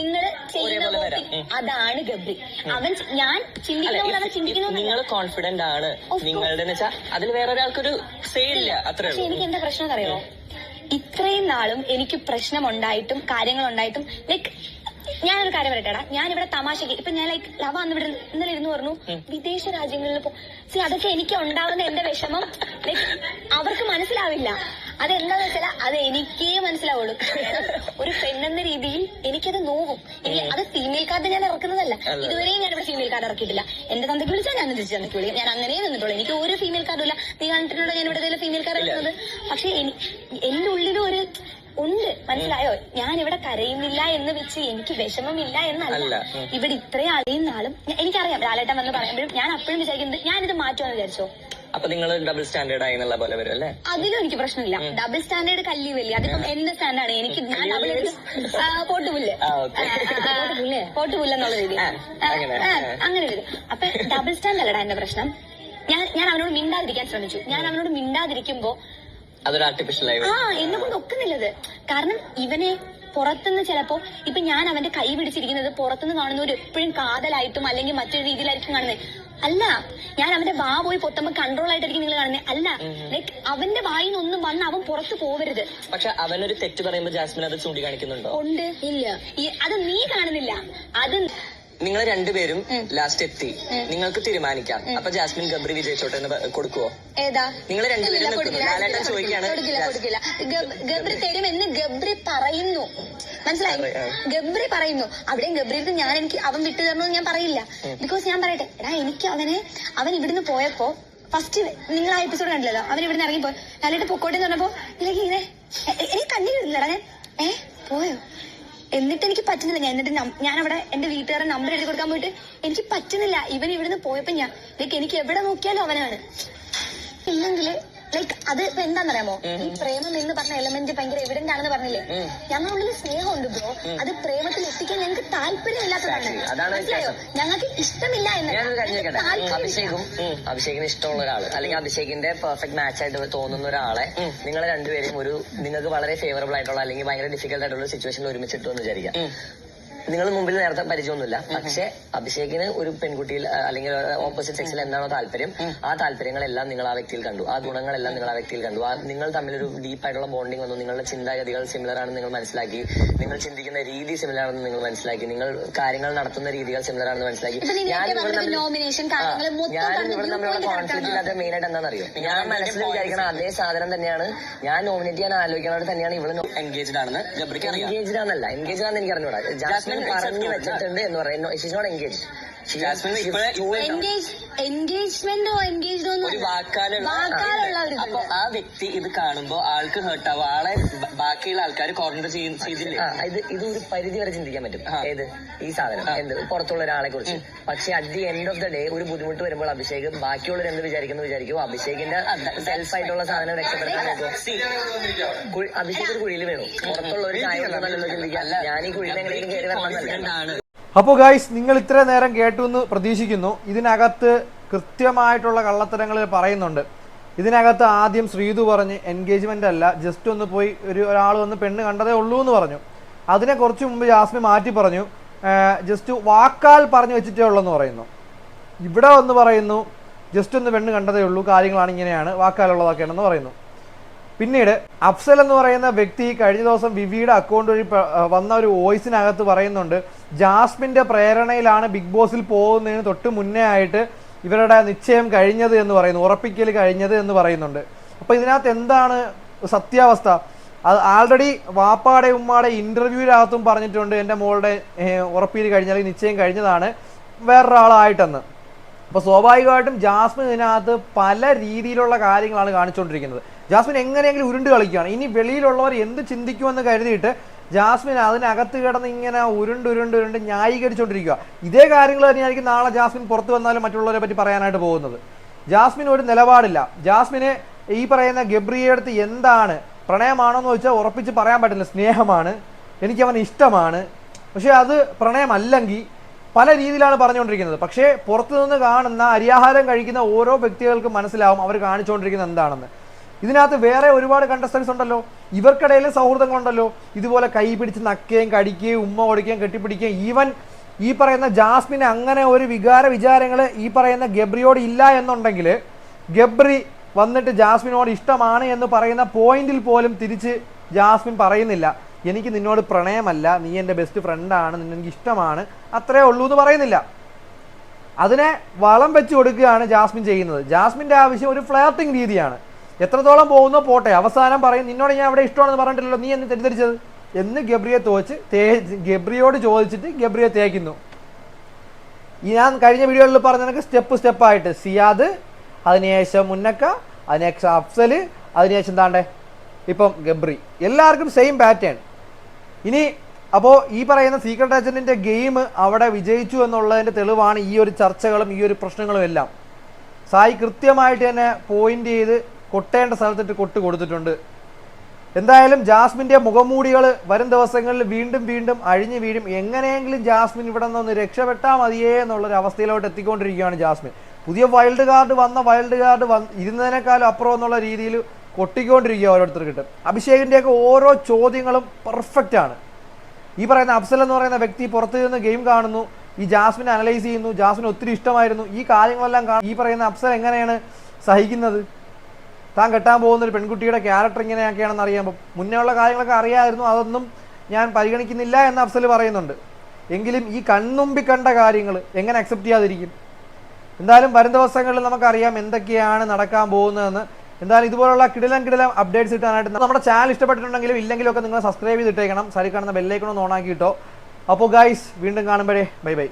നിങ്ങൾ ചെയ്യുന്ന അതാണ് ഗബ്രി. അവൻ ഞാൻ ചിന്തിക്കുന്ന പോലെ അവൻ ചിന്തിക്കുന്നു നിങ്ങൾ കോൺഫിഡന്റ് ആണ്. നിങ്ങളുടെ വെച്ചാൽ അതിൽ വേറെ ഒരാൾക്കൊരു സേ ഇല്ല. അത്രേ എനിക്ക് എന്താ പ്രശ്നം അറിയോ ഇത്രയും നാളും എനിക്ക് പ്രശ്നമുണ്ടായിട്ടും കാര്യങ്ങൾ ഉണ്ടായിട്ടും ലൈക്ക് ഞാനൊരു കാര്യം പറയട്ടെടാ. ഞാൻ ഇവിടെ തമാശക്ക് ഇപ്പൊ ഞാൻ ലൈക്ക് ലവ അന്ന് ഇവിടെ ഇന്നലെ ഇരുന്ന് പറഞ്ഞു വിദേശ രാജ്യങ്ങളിൽ പോ സി അതൊക്കെ എനിക്ക് ഉണ്ടാവുന്ന എന്റെ വിഷമം ലൈക്ക് അവർക്ക് മനസ്സിലാവില്ല. അതെന്താന്ന് വെച്ചാൽ അത് എനിക്കേ മനസ്സിലാവുള്ളൂ. ഒരു പെണ്ണെന്ന രീതിയിൽ എനിക്കത് നോവും. ഇനി അത് ഫീമെയിൽ കാർഡ് ഞാൻ ഇറക്കുന്നതല്ല. ഇതുവരെയും ഞാൻ ഇവിടെ ഫീമെയിൽ കാർഡ് ഇറക്കിയിട്ടില്ല. എന്റെ തന്തയ്ക്ക് വിളിച്ചാൽ ഞാൻ തിരിച്ചു തന്നെ വിളിക്കും ഞാൻ അങ്ങനെ നിന്നിട്ടുള്ളൂ. എനിക്ക് ഒരു ഫീമെയിൽ കാർഡും ഇല്ല. നീ കണ്ടിട്ടുണ്ടോ ഞാൻ ഇവിടെ ഫീമെയിൽ കാർഡ് ഇറക്കുന്നത്? പക്ഷെ എനി- എന്റെ ഉള്ളിലും ഒരു ഉണ്ട്. മനസ്സിലായോ? ഞാൻ ഇവിടെ കരയുന്നില്ല എന്ന് വെച്ച് എനിക്ക് വിഷമമില്ല എന്നല്ല. ഇവിടെ ഇത്രയും അറിയുന്ന ആളും എനിക്കറിയാം. ലാലേട്ടൻ വന്ന് പറയുമ്പോഴും ഞാൻ അപ്പോഴും വിചാരിക്കുന്നത് ഞാനിത് മാറ്റുമെന്ന് വിചാരിച്ചോ? അപ്പൊ നിങ്ങൾ ഡബിൾ സ്റ്റാൻഡേർഡ് ആയി എന്നുള്ള പോലെ വരും അല്ലേ? അതിലും എനിക്ക് പ്രശ്നമില്ല. ഡബിൾ സ്റ്റാൻഡേർഡ് കല്ലി വലിയ. അതിപ്പം എന്ത് സ്റ്റാൻഡാണ് എനിക്ക് ഞാൻ ഡബിൾ പോട്ടുപുല്ല്. പോട്ടുപുല്ല്. എന്നുള്ള രീതി. അങ്ങനെ, വരും. അപ്പൊ ഡബിൾ സ്റ്റാൻഡ് അല്ലടാ എന്റെ പ്രശ്നം. ഞാൻ ഞാൻ അവനോട് മിണ്ടാതിരിക്കാൻ ശ്രമിച്ചു. ഞാൻ അവനോട് മിണ്ടാതിരിക്കുമ്പോ അതൊരു ആർട്ടിഫിഷ്യൽ ആ എന്നെ കൊണ്ട് ഒക്കുന്നില്ലത്. കാരണം ഇവനെ പുറത്തുനിന്ന് ചിലപ്പോ ഇപ്പൊ ഞാൻ അവന്റെ കൈ പിടിച്ചിരിക്കുന്നത് പുറത്തുനിന്ന് കാണുന്നവർ എപ്പോഴും കാതലായിട്ടും അല്ലെങ്കിൽ മറ്റൊരു രീതിയിലായിരിക്കും കാണുന്നത്. അല്ല ഞാൻ അവന്റെ വാ പോയി പൊത്തുമ്പോ കൺട്രോൾ ആയിട്ടായിരിക്കും നിങ്ങൾ കാണുന്നത് അല്ല ലൈക്ക് അവന്റെ വായിൽ നിന്നൊന്നും വന്ന് അവൻ പുറത്തു പോവരുത്. പക്ഷെ അവനൊരു തെറ്റ് പറയുമ്പോൾ ജാസ്മിൻ അത് ചൂണ്ടിക്കാണിക്കുന്നുണ്ടോ? ഉണ്ട് ഇല്ല. അത് നീ കാണുന്നില്ല. അത് നിങ്ങൾ രണ്ടുപേരും ലാസ്റ്റ് എത്തി. നിങ്ങൾക്ക് തീരുമാനിക്കാം. അപ്പൊ ജാസ്മിൻ ഗബ്രി വിജയിച്ചോട്ടെ എന്ന് കൊടുക്കുവോ? ഏതാ? നിങ്ങൾ രണ്ടുപേരും ലാലേട്ടൻ ചോദിക്കാണ് കൊടുക്കില്ല തരും എന്ന് ഗബ്രി ഗബ്രി പറയുന്നു. മനസ്സിലായി? ഗബ്രി പറയുന്നു. അവിടെയും ഗബ്രി ഞാൻ എനിക്ക് അവൻ വിട്ടു തരണമെന്ന് ഞാൻ പറയില്ല. ബിക്കോസ് ഞാൻ പറയട്ടെ. എടാ എനിക്ക് അവനെ അവൻ ഇവിടുന്ന് പോയപ്പോ ഫസ്റ്റ് നിങ്ങൾ ആ എപ്പിസോഡ് കണ്ടില്ലല്ലോ? അവൻ ഇവിടുന്ന് ഇറങ്ങിപ്പോ ലാലേട്ട് പൊക്കോട്ടെ എന്ന് പറഞ്ഞപ്പോ ഇല്ലെങ്കിൽ ഇങ്ങനെ എനിക്ക് കണ്ണീർ ഞാൻ. ഏ? പോയോ? എന്നിട്ട് എനിക്ക് പറ്റുന്നില്ല. ഞാൻ എന്നിട്ട് ഞാൻ അവിടെ എന്റെ വീട്ടുകാരുടെ നമ്പർ എഴുതി കൊടുക്കാൻ പോയിട്ട് എനിക്ക് പറ്റുന്നില്ല. ഇവൻ ഇവിടുന്ന് പോയപ്പോ ഞാൻ എനിക്ക് എവിടെ നോക്കിയാലും അവനാണ്. ഇല്ലെങ്കിൽ ലൈക്ക് അത് ഇപ്പൊ എന്താണെന്നറിയാമോ? ഈ പ്രേമം എന്ന് പറഞ്ഞ എലമെന്റ് ഭയങ്കര എവിഡന്റ് ആണെന്ന് പറഞ്ഞില്ലേ? ഞങ്ങളുള്ളിൽ സ്നേഹമുണ്ട് ബ്രോ അത് പ്രേമത്തിൽ എത്തിക്കാൻ ഞങ്ങൾക്ക് താല്പര്യമില്ലാത്തതാണ് അതാണ് മനസ്സിലായോ? ഞങ്ങൾക്ക് ഇഷ്ടമില്ല എന്ന്. അഭിഷേകും അഭിഷേകിന് ഇഷ്ടമുള്ള ഒരാൾ അല്ലെങ്കിൽ അഭിഷേകിന്റെ പെർഫെക്റ്റ് മാച്ച് ആയിട്ട് തോന്നുന്ന ഒരാളെ നിങ്ങൾ രണ്ടുപേരും ഒരു നിങ്ങൾക്ക് വളരെ ഫേവറബിൾ ആയിട്ടുള്ള അല്ലെങ്കിൽ ഭയങ്കര ഡിഫിക്കൽട്ട് ആയിട്ടുള്ള സിറ്റുവേഷനിൽ ഒരുമിച്ചിട്ടു എന്ന് വിചാരിക്കാം. നിങ്ങൾ മുമ്പിൽ നേരത്തെ പരിചയമൊന്നുമില്ല. പക്ഷെ അഭിഷേകിന് ഒരു പെൺകുട്ടിയിൽ അല്ലെങ്കിൽ ഓപ്പോസിറ്റ് സെക്സിൽ എന്താണോ താല്പര്യം ആ താല്പര്യങ്ങളെല്ലാം നിങ്ങൾ ആ വ്യക്തിയിൽ കണ്ടു. ആ ഗുണങ്ങളെല്ലാം നിങ്ങൾ ആ വ്യക്തിയിൽ കണ്ടു. ആ നിങ്ങൾ തമ്മിലൊരു ഡീപ്പ് ആയിട്ടുള്ള ബോണ്ടിങ് വന്നു. നിങ്ങളുടെ ചിന്താഗതികൾ സിമിലർ ആണെന്ന് നിങ്ങൾ മനസ്സിലാക്കി. നിങ്ങൾ ചിന്തിക്കുന്ന രീതി സിമിലർ ആണെന്ന് നിങ്ങൾ മനസ്സിലാക്കി. നിങ്ങൾ കാര്യങ്ങൾ നടത്തുന്ന രീതികൾ സിമിലർ ആണെന്ന് മനസ്സിലാക്കി. ഞാൻ ഇവിടെ തമ്മിലുള്ള കോൺഫ്ലിക്റ്റ് ഇല്ലാത്ത മെയിൻ ആയിട്ട് എന്താണെന്നറിയോ? ഞാൻ മനസ്സിൽ വിചാരിക്കണ അതേ സാധനം തന്നെയാണ്. ഞാൻ നോമിനേറ്റ് ചെയ്യാൻ ആലോചിക്കുന്നവർ തന്നെയാണ് ഇവിടെ എൻഗേജ്ഡ് ആണെന്ന് എൻഗേജ്ഡ് ആണെന്നല്ല എൻഗേജ്ഡ് ആണെന്ന് എനിക്ക് അറിഞ്ഞൂടാ ജാസ്മിൻ പറഞ്ഞു വെച്ചിട്ടുണ്ട് എന്ന് പറയുന്നു. ഷീസ് നോട്ട് എൻഗേജ് എൻഗേജ് എൻഗേജ്മെന്റോ എൻഗേജ്ഡോ ഒരു വാക്കാലുള്ള വാക്കാലുള്ള ഒരു അപ്പൊ ആ വ്യക്തി ഇത് കാണുമ്പോ ആൾക്ക് ഹേർട്ട് ആവും. ആളെ ബാക്കിയുള്ള ആൾക്കാർ കോർണർ ചെയ്തില്ലേ? ഇത് ഇത് ഒരു പരിധി വരെ ചിന്തിക്കാൻ പറ്റും. ഏത്? ഈ സാധനം. എന്ത്? പുറത്തുള്ള ഒരാളെ കുറിച്ച്. പക്ഷെ at the end of the day ഒരു ബുദ്ധിമുട്ട് വരുമ്പോൾ അഭിഷേക് ബാക്കിയുള്ളവർ എന്ത് വിചാരിക്കുന്നു വിചാരിക്കും അഭിഷേകിന്റെ സെൽഫ് ആയിട്ടുള്ള സാധനം രക്ഷപ്പെടുത്താൻ നോക്കും അഭിഷേക് ഒരു കുഴിയിൽ വേണം. പുറത്തുള്ള ഒരു കാര്യം നല്ലല്ലോ ചിന്തിക്കാം ഞാൻ ഈ കുഴിയിൽ എങ്ങനെയെങ്കിലും കയറി വരണമെന്നല്ല. അപ്പോൾ ഗായ്സ് നിങ്ങൾ ഇത്ര നേരം കേട്ടു എന്ന് പ്രതീക്ഷിക്കുന്നു. ഇതിനകത്ത് കൃത്യമായിട്ടുള്ള കള്ളത്തരങ്ങൾ പറയുന്നുണ്ട്. ഇതിനകത്ത് ആദ്യം ശ്രീതു പറഞ്ഞ് എൻഗേജ്മെന്റ് അല്ല ജസ്റ്റ് ഒന്ന് പോയി ഒരു ഒരാൾ വന്ന് പെണ്ണ് കണ്ടതേ ഉള്ളൂ എന്ന് പറഞ്ഞു. അതിനെ കുറച്ച് മുമ്പ് ജാസ്മി മാറ്റി പറഞ്ഞു. ജസ്റ്റ് വാക്കാൽ പറഞ്ഞു വെച്ചിട്ടേ ഉള്ളെന്ന് പറയുന്നു. ഇവിടെ വന്ന് പറയുന്നു ജസ്റ്റ് ഒന്ന് പെണ്ണ് കണ്ടതേ ഉള്ളൂ കാര്യങ്ങളാണ് ഇങ്ങനെയാണ് വാക്കാലുള്ളതൊക്കെയാണെന്ന് പറയുന്നു. പിന്നീട് അഫ്സൽ എന്ന് പറയുന്ന വ്യക്തി കഴിഞ്ഞ ദിവസം വിവിയുടെ അക്കൗണ്ട് വഴി വന്ന ഒരു വോയിസിനകത്ത് പറയുന്നുണ്ട് ജാസ്മിന്റെ പ്രേരണയിലാണ് ബിഗ് ബോസിൽ പോകുന്നതിന് തൊട്ട് മുന്നേ ആയിട്ട് ഇവരുടെ നിശ്ചയം കഴിഞ്ഞത് എന്ന് പറയുന്നു ഉറപ്പിക്കൽ കഴിഞ്ഞത് എന്ന് പറയുന്നുണ്ട്. അപ്പൊ ഇതിനകത്ത് എന്താണ് സത്യാവസ്ഥ? അത് ആൾറെഡി വാപ്പാടെ ഉമ്മാടെ ഇന്റർവ്യൂവിനകത്തും പറഞ്ഞിട്ടുണ്ട് എന്റെ മോളുടെ ഉറപ്പിയിൽ കഴിഞ്ഞാൽ നിശ്ചയം കഴിഞ്ഞതാണ് വേറൊരാളായിട്ടെന്ന്. അപ്പോൾ സ്വാഭാവികമായിട്ടും ജാസ്മിൻ ഇതിനകത്ത് പല രീതിയിലുള്ള കാര്യങ്ങളാണ് കാണിച്ചുകൊണ്ടിരിക്കുന്നത്. ജാസ്മിൻ എങ്ങനെയെങ്കിലും ഉരുണ്ട് കളിക്കുകയാണ്. ഇനി വെളിയിലുള്ളവർ എന്ത് ചിന്തിക്കുമെന്ന് കരുതിയിട്ട് ജാസ്മിൻ അതിനകത്ത് കിടന്ന് ഇങ്ങനെ ഉരുണ്ട് ഉരുണ്ട് ഉരുണ്ട് ന്യായീകരിച്ചുകൊണ്ടിരിക്കുക. ഇതേ കാര്യങ്ങൾ തന്നെയായിരിക്കും നാളെ ജാസ്മിൻ പുറത്തു വന്നാലും മറ്റുള്ളവരെ പറ്റി പറയാനായിട്ട് പോകുന്നത്. ജാസ്മിൻ ഒരു നിലപാടില്ല. ജാസ്മിന് ഈ പറയുന്ന ഗബ്രിയെ അടുത്ത് എന്താണ് പ്രണയമാണോന്ന് ചോദിച്ചാൽ ഉറപ്പിച്ച് പറയാൻ പറ്റില്ല. സ്നേഹമാണ്. എനിക്ക് അവൻ ഇഷ്ടമാണ്. പക്ഷേ അത് പ്രണയമല്ലെങ്കിൽ പല രീതിയിലാണ് പറഞ്ഞുകൊണ്ടിരിക്കുന്നത്. പക്ഷേ പുറത്തുനിന്ന് കാണുന്ന അരിയാഹാരം കഴിക്കുന്ന ഓരോ വ്യക്തികൾക്കും മനസ്സിലാവും. അവർ കാണിച്ചുകൊണ്ടിരിക്കുന്നത് എന്താണെന്ന്. ഇതിനകത്ത് വേറെ ഒരുപാട് കണ്ടസ്റ്റൻസ് ഉണ്ടല്ലോ. ഇവർക്കിടയിൽ സൗഹൃദങ്ങളുണ്ടല്ലോ. ഇതുപോലെ കൈ പിടിച്ച് നക്കുകയും കടിക്കുകയും ഉമ്മ ഓടിക്കുകയും കെട്ടിപ്പിടിക്കുകയും ഈവൻ ഈ പറയുന്ന ജാസ്മിന് അങ്ങനെ ഒരു വികാര വിചാരങ്ങൾ ഈ പറയുന്ന ഗബ്രിയോട് ഇല്ല എന്നുണ്ടെങ്കിൽ ഗബ്രി വന്നിട്ട് ജാസ്മിനോട് ഇഷ്ടമാണ് എന്ന് പറയുന്ന പോയിന്റിൽ പോലും തിരിച്ച് ജാസ്മിൻ പറയുന്നില്ല. എനിക്ക് നിന്നോട് പ്രണയമല്ല. നീ എന്റെ ബെസ്റ്റ് ഫ്രണ്ടാണ് നിന്നെനിക്ക് ഇഷ്ടമാണ്. അത്രേ ഉള്ളൂ എന്ന് പറയുന്നില്ല. അതിനെ വളം വെച്ച് കൊടുക്കുകയാണ് ജാസ്മിൻ ചെയ്യുന്നത്. ജാസ്മിന്റെ ആവശ്യം ഒരു ഫ്ലാറ്റിംഗ് രീതിയാണ്. എത്രത്തോളം പോകുന്നോ പോട്ടെ. അവസാനം പറയും നിന്നോട് ഞാൻ അവിടെ ഇഷ്ടമാണെന്ന് പറഞ്ഞിട്ടില്ലല്ലോ നീ എന്ന് തെറ്റിദ്ധരിച്ചത്? എന്ന് ഗബ്രിയെ തോച്ച് തേ ഗബ്രിയോട് ചോദിച്ചിട്ട് ഗബ്രിയെ തേക്കുന്നു. ഞാൻ കഴിഞ്ഞ വീഡിയോകളിൽ പറഞ്ഞ നിനക്ക് സ്റ്റെപ്പ് സ്റ്റെപ്പായിട്ട് സിയാദ് അതിനുശേഷം മുന്നക്ക അതിനുശേഷം അഫ്സൽ അതിനുശേഷം താണ്ടെ ഇപ്പം ഗബ്രി. എല്ലാവർക്കും സെയിം പാറ്റേൺ ഇനി അപ്പോൾ ഈ പറയുന്ന സീക്രട്ട് ഏജന്റിന്റെ ഗെയിം അവിടെ വിജയിച്ചു എന്നുള്ളതിന്റെ തെളിവാണ് ഈ ഒരു ചർച്ചകളും ഈ ഒരു പ്രശ്നങ്ങളും എല്ലാം. സായി കൃത്യമായിട്ട് തന്നെ പോയിന്റ് ചെയ്ത് കൊട്ടേണ്ട സ്ഥലത്തിട്ട് കൊട്ട് കൊടുത്തിട്ടുണ്ട്. എന്തായാലും ജാസ്മിന്റെ മുഖംമൂടികൾ വരും ദിവസങ്ങളിൽ വീണ്ടും വീണ്ടും അഴിഞ്ഞു വീഴും. എങ്ങനെയെങ്കിലും ജാസ്മിൻ ഇവിടെ നിന്ന് രക്ഷപ്പെട്ടാൽ മതിയേ എന്നുള്ളൊരു അവസ്ഥയിലോട്ട് എത്തിക്കൊണ്ടിരിക്കുകയാണ് ജാസ്മിൻ. പുതിയ വൈൽഡ് കാർഡ് വന്ന വൈൽഡ് കാർഡ് വന്ന് ഇരുന്നതിനേക്കാളും അപ്പുറം എന്നുള്ള രീതിയിൽ കൊട്ടിക്കൊണ്ടിരിക്കുക ഓരോരുത്തർക്കിട്ട്. അഭിഷേകിന്റെയൊക്കെ ഓരോ ചോദ്യങ്ങളും പെർഫെക്റ്റ് ആണ്. ഈ പറയുന്ന അഫ്സൽ എന്ന് പറയുന്ന വ്യക്തി പുറത്തു നിന്ന് ഗെയിം കാണുന്നു. ഈ ജാസ്മിൻ അനലൈസ് ചെയ്യുന്നു. ജാസ്മിൻ ഒത്തിരി ഇഷ്ടമായിരുന്നു. ഈ കാര്യങ്ങളെല്ലാം ഈ പറയുന്ന അഫ്സൽ എങ്ങനെയാണ് സഹിക്കുന്നത്? താൻ കെട്ടാൻ പോകുന്ന ഒരു പെൺകുട്ടിയുടെ ക്യാരക്ടർ ഇങ്ങനെയൊക്കെയാണെന്ന് അറിയുമ്പോൾ മുന്നേ ഉള്ള കാര്യങ്ങളൊക്കെ അറിയാമായിരുന്നു അതൊന്നും ഞാൻ പരിഗണിക്കുന്നില്ല എന്ന് അഫ്സൽ പറയുന്നുണ്ട്. എങ്കിലും ഈ കൺമുമ്പിൽ കണ്ട കാര്യങ്ങൾ എങ്ങനെ അക്സെപ്റ്റ് ചെയ്യാതിരിക്കും? എന്തായാലും വരും ദിവസങ്ങളിൽ നമുക്കറിയാം എന്തൊക്കെയാണ് നടക്കാൻ പോകുന്നതെന്ന്. എന്തായാലും ഇതുപോലുള്ള കിടിലം കിടിലം അപ്ഡേറ്റ്സ് കിട്ടാനായിട്ട് നമ്മുടെ ചാനൽ ഇഷ്ടപ്പെട്ടിട്ടുണ്ടെങ്കിലും ഇല്ലെങ്കിലും ഒക്കെ നിങ്ങൾ സബ്സ്ക്രൈബ് ചെയ്തിട്ടേക്കണം. സരി കാണുന്ന ബെല്ലൈക്കണം ഒന്ന് ഓണാക്കി കിട്ടോ അപ്പോൾ ഗൈസ് വീണ്ടും കാണുമ്പോഴേ ബൈ ബൈ